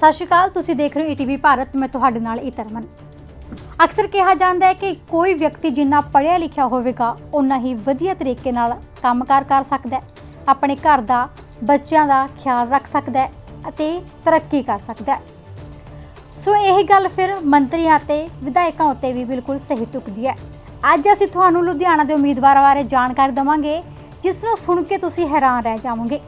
ਸਤਿ ਸ਼੍ਰੀ ਅਕਾਲ, ਤੁਸੀਂ ਦੇਖ ਰਹੇ ਹੋ ਈਟੀਵੀ ਭਾਰਤ, ਮੈਂ ਤੁਹਾਡੇ ਨਾਲ ਇਤਰਮਨ ਅਕਸਰ ਕਿਹਾ ਜਾਂਦਾ ਹੈ ਕਿ ਕੋਈ ਵਿਅਕਤੀ ਜਿੰਨਾ ਪੜ੍ਹਿਆ ਲਿਖਿਆ ਹੋਵੇਗਾ ਉਨਾ ਹੀ ਵਧੀਆ ਤਰੀਕੇ ਨਾਲ ਕੰਮਕਾਰ ਕਰ ਸਕਦਾ ਹੈ, ਆਪਣੇ ਘਰ ਦਾ, ਬੱਚਿਆਂ ਦਾ ਖਿਆਲ ਰੱਖ ਸਕਦਾ ਹੈ ਅਤੇ ਤਰੱਕੀ ਕਰ ਸਕਦਾ ਹੈ। ਸੋ ਇਹ ਗੱਲ ਫਿਰ ਮੰਤਰੀਆਂ ਅਤੇ ਵਿਧਾਇਕਾਂ ਉੱਤੇ ਵੀ ਬਿਲਕੁਲ ਸਹੀ ਟੁਕਦੀ ਹੈ। ਅੱਜ ਅਸੀਂ ਤੁਹਾਨੂੰ ਲੁਧਿਆਣਾ ਦੇ ਉਮੀਦਵਾਰਾਂ ਬਾਰੇ ਜਾਣਕਾਰੀ ਦਵਾਂਗੇ, ਜਿਸ ਨੂੰ ਸੁਣ ਕੇ ਤੁਸੀਂ ਹੈਰਾਨ ਰਹਿ ਜਾਵੋਗੇ।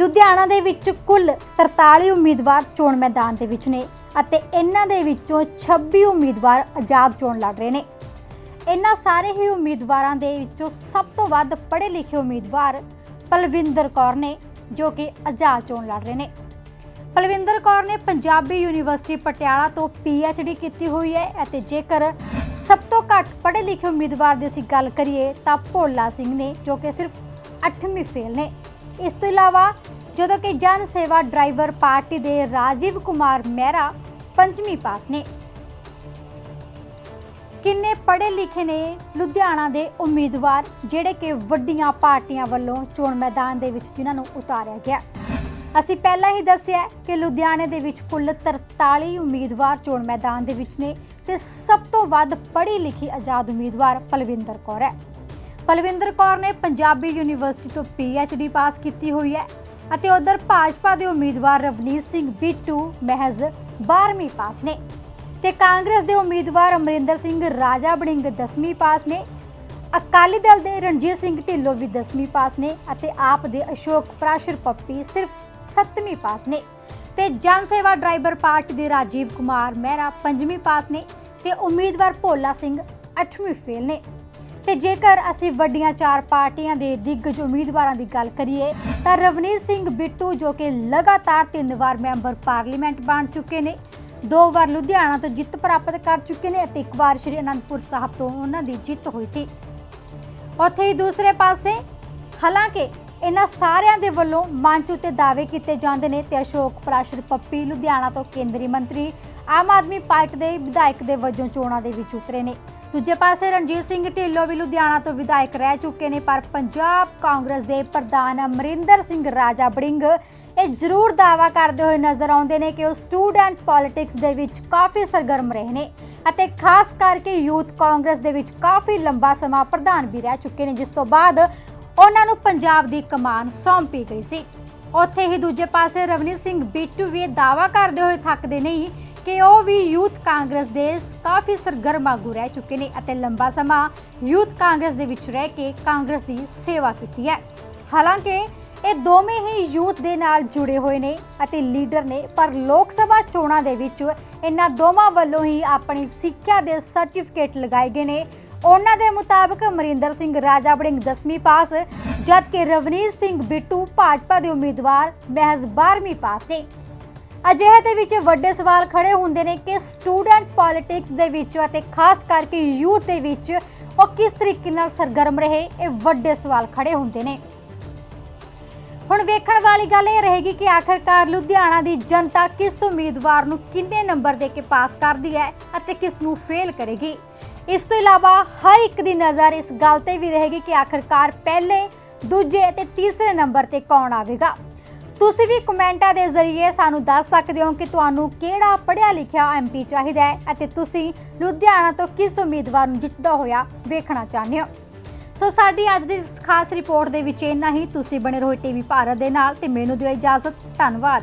ਲੁਧਿਆਣਾ ਦੇ ਵਿੱਚ ਕੁੱਲ 43 ਉਮੀਦਵਾਰ ਚੋਣ ਮੈਦਾਨ ਦੇ ਵਿੱਚ ਨੇ ਅਤੇ ਇਹਨਾਂ ਦੇ ਵਿੱਚੋਂ 26 ਉਮੀਦਵਾਰ ਆਜ਼ਾਦ ਚੋਣ ਲੜ ਰਹੇ ਨੇ। ਇਹਨਾਂ ਸਾਰੇ ਹੀ ਉਮੀਦਵਾਰਾਂ ਦੇ ਵਿੱਚੋਂ ਸਭ ਤੋਂ ਵੱਧ ਪੜ੍ਹੇ ਲਿਖੇ ਉਮੀਦਵਾਰ ਪਲਵਿੰਦਰ ਕੌਰ ਨੇ, ਜੋ ਕਿ ਆਜ਼ਾਦ ਚੋਣ ਲੜ ਰਹੇ ਨੇ। ਪਲਵਿੰਦਰ ਕੌਰ ਨੇ ਪੰਜਾਬੀ ਯੂਨੀਵਰਸਿਟੀ ਪਟਿਆਲਾ ਤੋਂ ਡੀ ਕੀਤੀ ਹੋਈ ਹੈ ਅਤੇ ਜੇਕਰ ਸਭ ਤੋਂ ਘੱਟ ਪੜ੍ਹੇ ਲਿਖੇ ਉਮੀਦਵਾਰ ਦੀ ਅਸੀਂ ਗੱਲ ਕਰੀਏ ਤਾਂ ਭੋਲਾ ਸਿੰਘ ਨੇ, ਜੋ ਕਿ ਸਿਰਫ 8ਵੀਂ ਫੇਲ ਨੇ। ਇਸ ਤੋਂ ਇਲਾਵਾ ਜਦੋਂ ਕਿ ਜਨ ਸੇਵਾ ਡਰਾਈਵਰ ਪਾਰਟੀ ਦੇ ਰਾਜੀਵ ਕੁਮਾਰ ਮਹਿਰਾ ਪੰਜਵੀਂ ਪਾਸ ਨੇ। ਕਿੰਨੇ ਪੜ੍ਹੇ ਲਿਖੇ ਨੇ ਲੁਧਿਆਣਾ ਦੇ ਉਮੀਦਵਾਰ, ਜਿਹੜੇ ਕਿ ਵੱਡੀਆਂ ਪਾਰਟੀਆਂ ਵੱਲੋਂ ਚੋਣ ਮੈਦਾਨ ਦੇ ਵਿੱਚ ਜਿਨ੍ਹਾਂ ਨੂੰ ਉਤਾਰਿਆ ਗਿਆ। ਅਸੀਂ ਪਹਿਲਾਂ ਹੀ ਦੱਸਿਆ ਕਿ ਲੁਧਿਆਣੇ ਦੇ ਵਿੱਚ ਕੁੱਲ 43 ਉਮੀਦਵਾਰ ਚੋਣ ਮੈਦਾਨ ਦੇ ਵਿੱਚ ਨੇ ਤੇ ਸਭ ਤੋਂ ਵੱਧ ਪੜ੍ਹੀ ਲਿਖੀ ਆਜ਼ਾਦ ਉਮੀਦਵਾਰ ਪਲਵਿੰਦਰ ਕੌਰ ਹੈ। ਪਲਵਿੰਦਰ ਕੌਰ ਨੇ ਪੰਜਾਬੀ ਯੂਨੀਵਰਸਿਟੀ ਤੋਂ ਡੀ ਪਾਸ ਕੀਤੀ ਹੋਈ ਹੈ ਅਤੇ ਉਧਰ ਭਾਜਪਾ ਦੇ ਉਮੀਦਵਾਰ ਰਵਨੀਤ ਸਿੰਘ ਬਿੱਟੂ ਮਹਿਜ਼ 12ਵੀਂ ਪਾਸ ਨੇ। ਤੇ ਕਾਂਗਰਸ ਦੇ ਉਮੀਦਵਾਰ ਅਮਰਿੰਦਰ ਸਿੰਘ ਰਾਜਾ ਬੜਿੰਗ 10ਵੀਂ ਪਾਸ ਨੇ। ਅਕਾਲੀ ਦਲ ਦੇ ਰਣਜੀਤ ਸਿੰਘ ਢਿੱਲੋਂ ਵੀ 10ਵੀਂ ਪਾਸ ਨੇ ਅਤੇ ਆਪ ਦੇ ਅਸ਼ੋਕ ਪ੍ਰਾਸ਼ਰ ਪੱਪੀ ਸਿਰਫ 7ਵੀਂ ਪਾਸ ਨੇ। ਤੇ ਜਨ ਸੇਵਾ ਡਰਾਈਵਰ ਪਾਰਟੀ ਦੇ ਰਾਜੀਵ ਕੁਮਾਰ ਮਹਿਰਾ 5ਵੀਂ ਪਾਸ ਨੇ ਤੇ ਉਮੀਦਵਾਰ ਭੋਲਾ ਸਿੰਘ 8ਵੀਂ ਫੇਲ ਨੇ। ਤੇ ਜੇਕਰ ਅਸੀਂ ਵੱਡੀਆਂ ਚਾਰ ਪਾਰਟੀਆਂ ਦੇ ਦਿੱਗਜ ਉਮੀਦਵਾਰਾਂ ਦੀ ਗੱਲ ਕਰੀਏ, ਤਾਂ ਰਵਨੀਤ ਸਿੰਘ ਬਿੱਟੂ ਜੋ ਕਿ ਲਗਾਤਾਰ ਤਿੰਨ ਵਾਰ ਮੈਂਬਰ ਪਾਰਲੀਮੈਂਟ ਬਣ ਚੁੱਕੇ ਨੇ, ਦੋ ਵਾਰ ਲੁਧਿਆਣਾ ਤੋਂ ਜਿੱਤ ਪ੍ਰਾਪਤ ਕਰ ਚੁੱਕੇ ਨੇ ਅਤੇ ਇੱਕ ਵਾਰ ਸ਼੍ਰੀ ਅਨੰਦਪੁਰ ਸਾਹਿਬ ਤੋਂ ਉਹਨਾਂ ਦੀ ਜਿੱਤ ਹੋਈ ਸੀ। ਉੱਥੇ ਹੀ ਦੂਸਰੇ ਪਾਸੇ, ਹਾਲਾਂਕਿ ਇਹਨਾਂ ਸਾਰਿਆਂ ਦੇ ਵੱਲੋਂ ਮੰਚ ਉਤੇ ਦਾਅਵੇ ਕੀਤੇ ਜਾਂਦੇ ਨੇ ਤੇ ਅਸ਼ੋਕ ਪ੍ਰਾਸ਼ਰ ਪੱਪੀ ਲੁਧਿਆਣਾ ਤੋਂ ਕੇਂਦਰੀ ਮੰਤਰੀ ਆਮ ਆਦਮੀ ਪਾਰਟੀ ਦੇ ਵਿਧਾਇਕ ਦੇ ਵਜੋਂ ਚੋਣਾਂ ਦੇ ਵਿੱਚ ਉਤਰੇ ਨੇ। ਦੂਜੇ ਪਾਸੇ ਰਣਜੀਤ ਸਿੰਘ ਢਿੱਲੋਂ ਵੀ ਲੁਧਿਆਣਾ ਤੋਂ ਵਿਧਾਇਕ ਰਹਿ ਚੁੱਕੇ ਨੇ, ਪਰ ਪੰਜਾਬ ਕਾਂਗਰਸ ਦੇ ਪ੍ਰਧਾਨ ਅਮਰਿੰਦਰ ਸਿੰਘ ਰਾਜਾ ਬੜਿੰਗ ਇਹ ਜ਼ਰੂਰ ਦਾਅਵਾ ਕਰਦੇ ਹੋਏ ਨਜ਼ਰ ਆਉਂਦੇ ਨੇ ਕਿ ਉਹ ਸਟੂਡੈਂਟ ਪੋਲਿਟਿਕਸ ਦੇ ਵਿੱਚ ਕਾਫੀ ਸਰਗਰਮ ਰਹੇ ਨੇ ਅਤੇ ਖਾਸ ਕਰਕੇ ਯੂਥ ਕਾਂਗਰਸ ਦੇ ਵਿੱਚ ਕਾਫੀ ਲੰਬਾ ਸਮਾਂ ਪ੍ਰਧਾਨ ਵੀ ਰਹਿ ਚੁੱਕੇ ਨੇ, ਜਿਸ ਤੋਂ ਬਾਅਦ ਉਹਨਾਂ ਨੂੰ ਪੰਜਾਬ ਦੀ ਕਮਾਨ ਸੌਂਪੀ ਗਈ ਸੀ। ਉੱਥੇ ਹੀ ਦੂਜੇ ਪਾਸੇ ਰਵਨੀਤ ਸਿੰਘ ਬਿੱਟੂ ਵੀ ਇਹ ਦਾਅਵਾ ਕਰਦੇ ਹੋਏ ਥੱਕਦੇ ਨਹੀਂ ਕਿ ਉਹ ਵੀ ਯੂਥ ਕਾਂਗਰਸ ਦੇ ਕਾਫੀ ਸਰਗਰਮ ਆਗੂ ਰਹਿ ਚੁੱਕੇ ਨੇ ਅਤੇ ਲੰਬਾ ਸਮਾਂ ਯੂਥ ਕਾਂਗਰਸ ਦੇ ਵਿੱਚ ਰਹਿ ਕੇ ਕਾਂਗਰਸ ਦੀ ਸੇਵਾ ਕੀਤੀ ਹੈ। ਹਾਲਾਂਕਿ, ਇਹ ਦੋਵੇਂ ਹੀ ਯੂਥ ਦੇ ਨਾਲ ਜੁੜੇ ਹੋਏ ਨੇ ਅਤੇ ਲੀਡਰ ਨੇ, ਪਰ ਲੋਕ ਸਭਾ ਚੋਣਾਂ ਦੇ ਵਿੱਚ ਇਹਨਾਂ ਦੋਵਾਂ ਵੱਲੋਂ ਹੀ ਆਪਣੀ ਸਿੱਖਿਆ ਦੇ ਸਰਟੀਫਿਕੇਟ ਲਗਾਏ ਗਏ ਨੇ। ਉਹਨਾਂ ਦੇ ਮੁਤਾਬਕ ਮਰਿੰਦਰ ਸਿੰਘ ਰਾਜਾ ਬੜਿੰਗ 10ਵੀਂ ਪਾਸ, ਜਦਕਿ ਰਵਨੀਤ ਸਿੰਘ ਬਿੱਟੂ ਭਾਜਪਾ ਦੇ ਉਮੀਦਵਾਰ ਮਹਿਜ਼ 12ਵੀਂ ਪਾਸ ਨੇ। ਅਜਿਹੇ ਦੇ ਵਿੱਚ ਵੱਡੇ ਸਵਾਲ ਖੜੇ ਹੁੰਦੇ ਨੇ ਕਿ ਸਟੂਡੈਂਟ ਪੋਲਿਟਿਕਸ ਦੇ ਵਿੱਚ ਅਤੇ ਖਾਸ ਕਰਕੇ ਯੂਥ ਦੇ ਵਿੱਚ ਉਹ ਕਿਸ ਤਰੀਕੇ ਨਾਲ ਸਰਗਰਮ ਰਹੇ, ਇਹ ਵੱਡੇ ਸਵਾਲ ਖੜੇ ਹੁੰਦੇ ਨੇ। ਹੁਣ ਵੇਖਣ ਵਾਲੀ ਗੱਲ ਇਹ ਰਹੇਗੀ ਕਿ ਆਖਰਕਾਰ ਲੁਧਿਆਣਾ ਦੀ ਜਨਤਾ ਕਿਸ ਉਮੀਦਵਾਰ ਨੂੰ ਕਿੰਨੇ ਨੰਬਰ ਦੇ ਕੇ ਪਾਸ ਕਰਦੀ ਹੈ ਅਤੇ ਕਿਸ ਨੂੰ ਫੇਲ ਕਰੇਗੀ। ਇਸ ਤੋਂ ਇਲਾਵਾ ਹਰ ਇੱਕ ਦੀ ਨਜ਼ਰ ਇਸ ਗੱਲ ਤੇ ਵੀ ਰਹੇਗੀ ਕਿ ਆਖਰਕਾਰ ਪਹਿਲੇ, ਦੂਜੇ ਅਤੇ ਤੀਸਰੇ ਨੰਬਰ ਤੇ ਕੌਣ ਆਵੇਗਾ। ਤੁਸੀਂ ਵੀ ਕਮੈਂਟਾਂ ਦੇ ਜ਼ਰੀਏ ਸਾਨੂੰ ਦੱਸ ਸਕਦੇ ਹੋ ਕਿ ਤੁਹਾਨੂੰ ਕਿਹੜਾ ਪੜ੍ਹਿਆ ਲਿਖਿਆ ਐਮਪੀ ਚਾਹੀਦਾ ਹੈ ਅਤੇ ਤੁਸੀਂ ਲੁਧਿਆਣਾ ਤੋਂ ਕਿਸ ਉਮੀਦਵਾਰ ਨੂੰ ਜਿੱਤਦਾ ਹੋਇਆ ਵੇਖਣਾ ਚਾਹੁੰਦੇ ਹੋ? ਸੋ ਸਾਡੀ ਅੱਜ ਦੀ ਇਸ ਖਾਸ ਰਿਪੋਰਟ ਦੇ ਵਿੱਚ ਇੰਨਾ ਹੀ। ਤੁਸੀਂ ਬਣੇ ਰਹੋ ਟੀਵੀ ਭਾਰਤ ਦੇ ਨਾਲ ਤੇ ਮੈਨੂੰ ਦਿਓ ਇਜਾਜ਼ਤ। ਧੰਨਵਾਦ।